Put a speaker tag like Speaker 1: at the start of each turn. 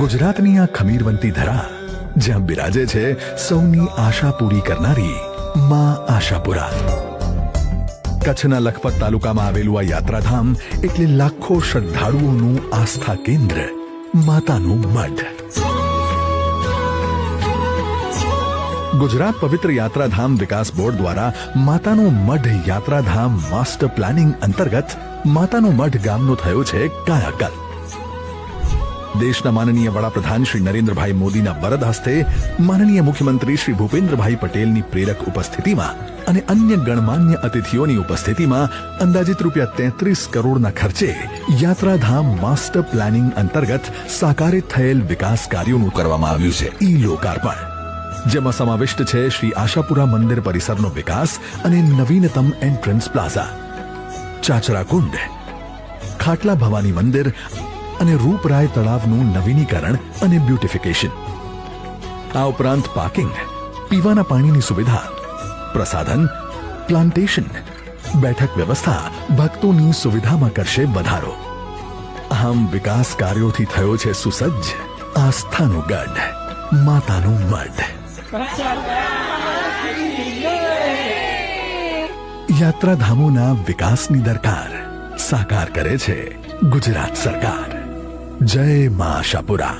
Speaker 1: ગુજરાતની આ ખમીરવંતી ધરા, જ્યાં બિરાજે છે સૌની આશા પૂરી કરનારી માં આશાપુરા. કચ્છના લખપત તાલુકામાં આવેલું આ યાત્રાધામ એટલે લાખો શ્રદ્ધાળુઓનું આસ્થા કેન્દ્ર, માતાનું મઢ. ગુજરાત પવિત્ર યાત્રાધામ વિકાસ બોર્ડ દ્વારા માતાનું મઢ યાત્રાધામ માસ્ટર પ્લાનિંગ અંતર્ગત માતાનું મઢ ગામનો થયો છે કાયાકલ્પ. દેશના માનનીય વડાપ્રધાન શ્રી નરેન્દ્રભાઈ મોદીના વરદ હસ્તે માનનીય મુખ્યમંત્રી શ્રી ભૂપેન્દ્રભાઈ પટેલની પ્રેરક ઉપસ્થિતિમાં અને અન્ય ગણમાન્ય અતિથિઓની ઉપસ્થિતિમાં અંદાજિત રૂપિયા તેત્રીસ કરોડના ખર્ચે યાત્રાધામ માસ્ટર પ્લાનિંગ અંતર્ગત સાકારિત થયેલ વિકાસ કાર્યોનું કરવામાં આવ્યું છે. ઈ લોકાર્પણ જેમાં સમાવિષ્ટ છે શ્રી આશાપુરા મંદિર પરિસરનો વિકાસ અને નવીનતમ એન્ટ્રન્સ પ્લાઝા. ચાચરા કુંડ ખાટલા ભવાની મંદિર અને રૂપરાય તળાવનું નવીનીકરણ અને બ્યુટિફિકેશન. આ ઉપરાંત પાર્કિંગ, પીવાના પાણીની સુવિધા, પ્રસાધન, પ્લાન્ટેશન, બેઠક વ્યવસ્થા ભક્તોની સુવિધામાં કરશે વધારો. આમ વિકાસ કાર્યોથી થયો છે સુસજ્જ, આસ્થાનું ગઢ, માતાનું મઢ. યાત્રાધામોના વિકાસની દરકાર સાકાર કરે છે ગુજરાત સરકાર. જય મા આશાપુરા